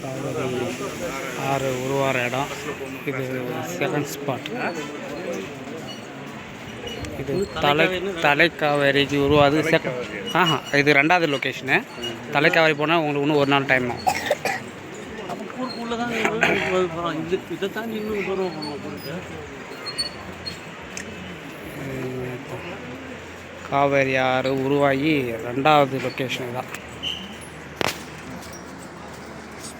காவிரி ஆறு உருவார இடம். இது செகண்ட் ஸ்பாட் இது தலை தலைக்காவேரிக்கு உருவாது செகண்ட் ஆஹா இது ரெண்டாவது லொக்கேஷனு தலைக்காவேரி போனால் உங்களுக்கு இன்னும் ஒரு நாள் டைம் ஆகும். காவேரி ஆறு உருவாகி ரெண்டாவது லொக்கேஷன் தான் ஸ்பாட் பாருங்க.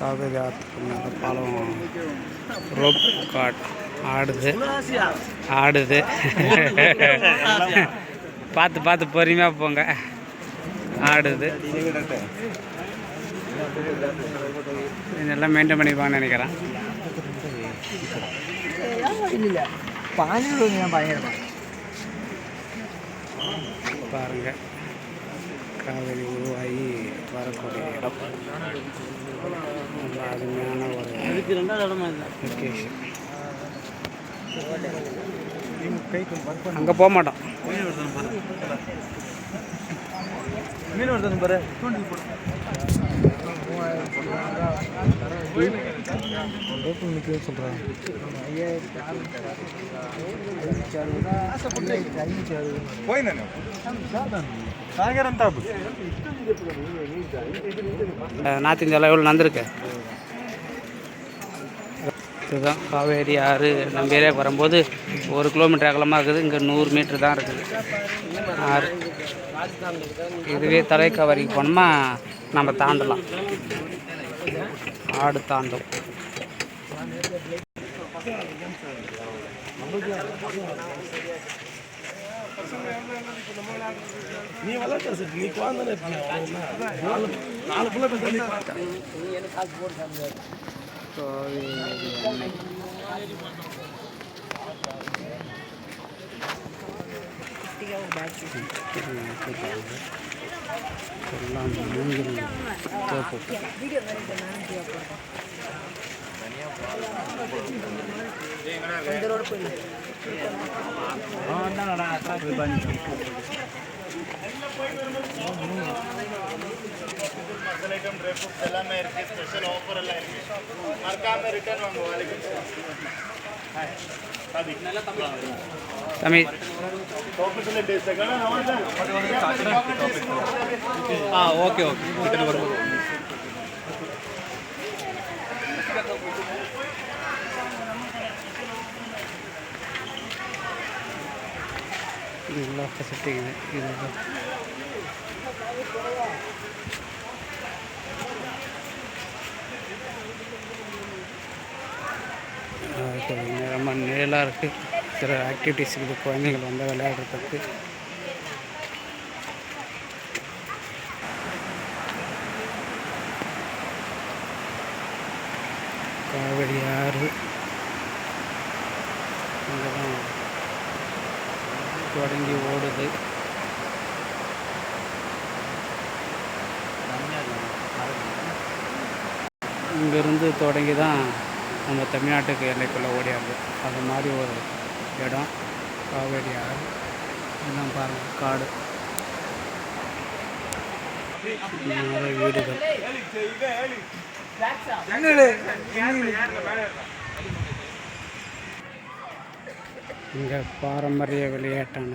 காவேரி ஆற்றுக்கு மேலே பாலம் ரோப் காட் ஆடுது. ஆடுது பார்த்து பார்த்து பொறுமையாக போங்க. ஆடுது. இதெல்லாம் மெயின்டைன் பண்ணிப்பாங்கன்னு நினைக்கிறேன். இல்லைல்ல பாருங்க. காவேரி உருவாகி வரக்கூடிய இடம். நல்ல அருமையான ஒரு இதுக்கு ரெண்டாவது இடமா லொக்கேஷன் அங்கே போக மாட்டோம். மீன் வருது பாரு சொல்கிறேன் நார்த் இந்தியாவில் எவ்வளோ நடந்திருக்கு? இதுதான் காவேரி ஆறு நம்ம ஏரியாவுக்கு வரும்போது ஒரு கிலோமீட்டர் அகலமாக இருக்குது. இங்கே நூறு மீட்ரு தான் இருக்குது. ஆறு. இதுவே தலைக்காவேரிக்கு போனோமா? நம்ம தாண்டலாம். ஆடு தாண்டும். நீ சார் நீ குழந்தை நாலு நாலு பிள்ளை பேச எல்லாம் மூங்கில் தோப்பு எல்லாமே இருக்கு ஸ்பெஷல் ஆஃபர் எல்லாம் இருக்கு மறக்காம ரிட்டர்ன் வாங்க வலைக்கும் தமிழ் തമിഴ്. ആ ഓക്കെ ഓക്കെ. വീട്ടിൽ പറഞ്ഞു ഇതെല്ലാം ഫെസിലിറ്റി ഇതെല്ലാം ரொம்ப நிழலாக இருக்குது சில ஆக்டிவிட்டீஸ் இருக்குது குழந்தைகள் வந்து விளையாடுறதுக்கு. காவடி ஆறு. இங்கெல்லாம் தொடங்கி ஓடுது. இங்கேருந்து தொடங்கி தான் நம்ம தமிழ்நாட்டுக்கு எல்லைக்குள்ளே ஓடியாது அது மாதிரி ஒரு இடம். காவேரி ஆறு. இதெல்லாம் பாருங்கள் காடு. நிறைய வீடுகள். இங்கே பாரம்பரிய விளையாட்டான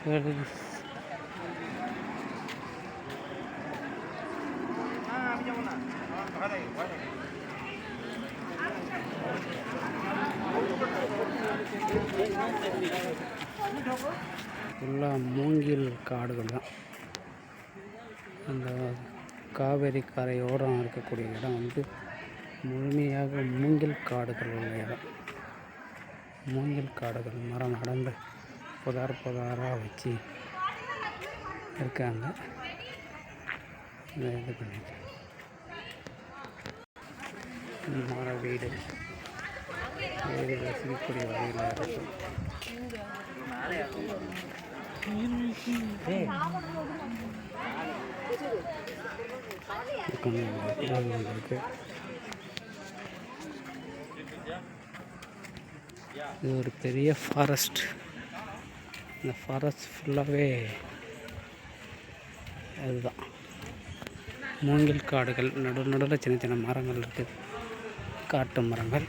கரு- ஃபுல்லாக மூங்கில் காடுகள் தான். அந்த காவேரி கரையோரம் இருக்கக்கூடிய இடம் வந்து முழுமையாக மூங்கில் காடுகள் உள்ள இடம். மூங்கில் காடுகள் மரம் நடந்து புதார் புதாராக வச்சு இருக்காங்க. இது பண்ணிட்டு மர வீடு. வீடு வசதிக்கூடிய வகையில் இருக்கும் இது ஒரு பெரிய ஃபாரஸ்ட் இந்த ஃபாரஸ்ட் ஃபுல்லாகவே அதுதான். மூங்கில் காடுகள் நடு நடுவில் சின்ன சின்ன மரங்கள் இருக்குது. காட்டு மரங்கள்.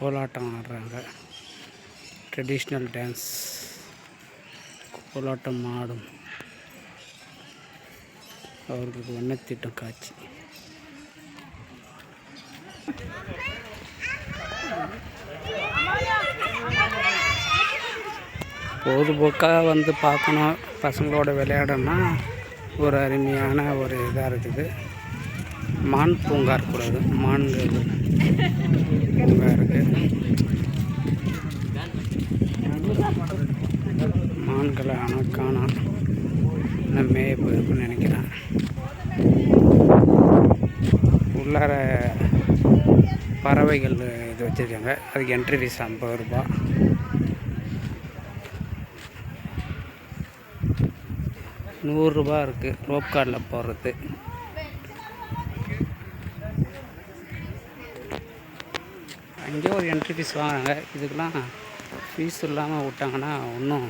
கோலாட்டம் ஆடுறாங்க. ட்ரெடிஷ்னல் டான்ஸ் கோலாட்டம் ஆடும். அவர்களுக்கு வண்ணத்திட்டம் காட்சி. பொழுதுபோக்காக வந்து பார்க்கணும் பசங்களோட விளையாடணும்னா ஒரு அருமையான ஒரு இதாக இருக்குது. மான் பூங்கா இருக்கக்கூடாது மான்கள் பூங்கா இருக்குது மான்களை ஆனால் காணோம். இன்னும் மேய போயிருக்குன்னு நினைக்கிறேன். உள்ளார பறவைகள் இது வச்சுருக்காங்க. அதுக்கு என்ட்ரி ஃபீஸ் ஐம்பது ரூபா. நூறுரூபா இருக்குது ரோப் கார்டில் போடுறது அங்கே ஒரு என்ட்ரி ஃபீஸ் வாங்குறாங்க. இதுக்கெலாம் ஃபீஸ் இல்லாமல் விட்டாங்கன்னா இன்னும்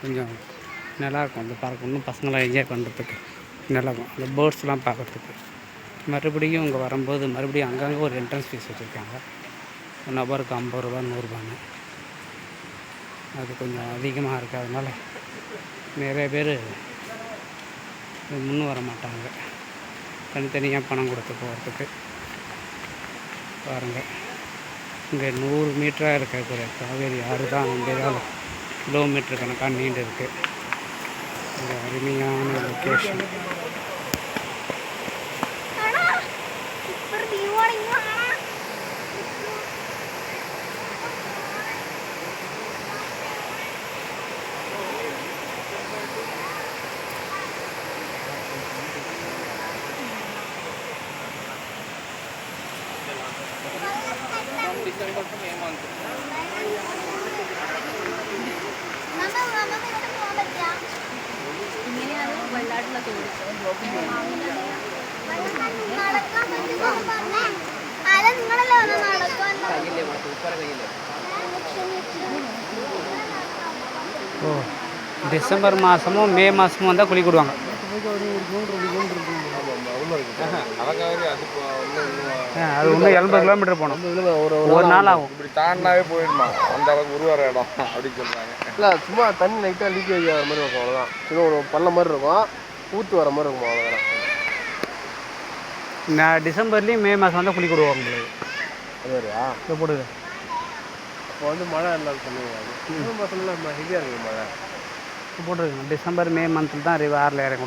கொஞ்சம் நல்லாயிருக்கும் அந்த பார்க்க இன்னும் பசங்களாம் என்ஜாய் பண்ணுறதுக்கு நல்லாயிருக்கும் அந்த பேர்ட்ஸ்லாம் பார்க்குறதுக்கு. மறுபடியும் இங்கே வரும்போது மறுபடியும் அங்கங்கே ஒரு என்ட்ரன்ஸ் ஃபீஸ் வச்சுருக்காங்க. ஒரு நபருக்கு ஐம்பது ரூபா நூறுரூபான்னு அது கொஞ்சம் அதிகமாக இருக்காதனால நிறைய பேர் முன் வர மாட்டாங்க. தனித்தனியாக பணம் கொடுத்து போகிறதுக்கு பாருங்கள் இங்கே நூறு மீட்டராக இருக்கக்கூடிய காவேரி ஆறு தான் இங்கேயால் கிலோமீட்டர் கணக்காக நீண்டு இருக்குது அருமையான லொக்கேஷன் നമുക്ക് നമുക്ക് ഇവിടെ പോകാൻ പറ്റില്ല ഇങ്ങനെയാണ് വെള്ളാട്ടിലെ തോട് നടക്കാൻ പറ്റുമെന്ന് പറഞ്ഞേ അല്ല നിങ്ങളല്ലേ വന്ന നടക്കാൻ ஓ டிசம்பர் மாதமும் மே மாதமும் வந்தால் குளிக்க விடுவாங்க ஆ, அது இன்னும் எண்பது கிலோமீட்டர் போகணும். ஒரு நாள் ஆகும். இப்படி தாண்டினாவே போயிடுமா? அந்த அளவுக்கு உருவார இடம் அப்படின்னு சொல்றாங்க. இல்லை சும்மா தண்ணி லைட்டாக லீக்கேஜ் ஆகிற மாதிரி இருக்கும் அவ்வளோதான் சின்ன ஒரு பள்ள மாதிரி இருக்கும் ஊற்று வர மாதிரி இருக்கும் அவ்வளோதான் நான் டிசம்பர்லேயும் மே மாதம் வந்தால் குளிக்க விடுவாங்க உங்களுக்கு அது வேறையா? இதை போடுது இப்போ வந்து மழை இல்லாத சொல்லுவாங்க மாதம்லாம் ஹெவியாக இருக்குது மழை. இப்போ போட்டுருங்க. டிசம்பர் மே மந்தில் தான் ரிவ ஆறில் இறங்கி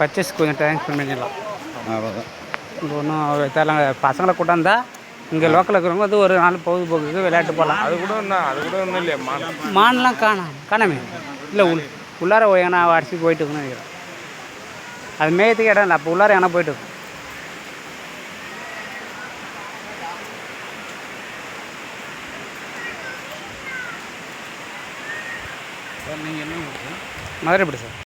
பர்ச்சேஸ் கொஞ்சம் டைம் ஸ்பெண்ட் பண்ணிடலாம். அவ்வளோதான் இங்கே ஒன்றும் தெரியல பசங்களை கூட்டாந்தா இங்கே லோக்கலில் இருக்கிறவங்க வந்து ஒரு நாள் பொழுதுபோக்குக்கு விளையாட்டு போகலாம். அது கூட என்ன அது கூட ஒன்றும் இல்லையா மானம் மான்லாம் காணாம் காணாமே. இல்லை உள் உள்ளார எங்கன்னா அடிச்சு போயிட்டு இருக்குன்னு நினைக்கிறேன். அது மேயத்துக்கு இடம் இல்லை அப்போ உள்ளார எங்கன்னா போயிட்டு இருக்கும். நீங்கள் என்ன மதுரைப்படி சார்.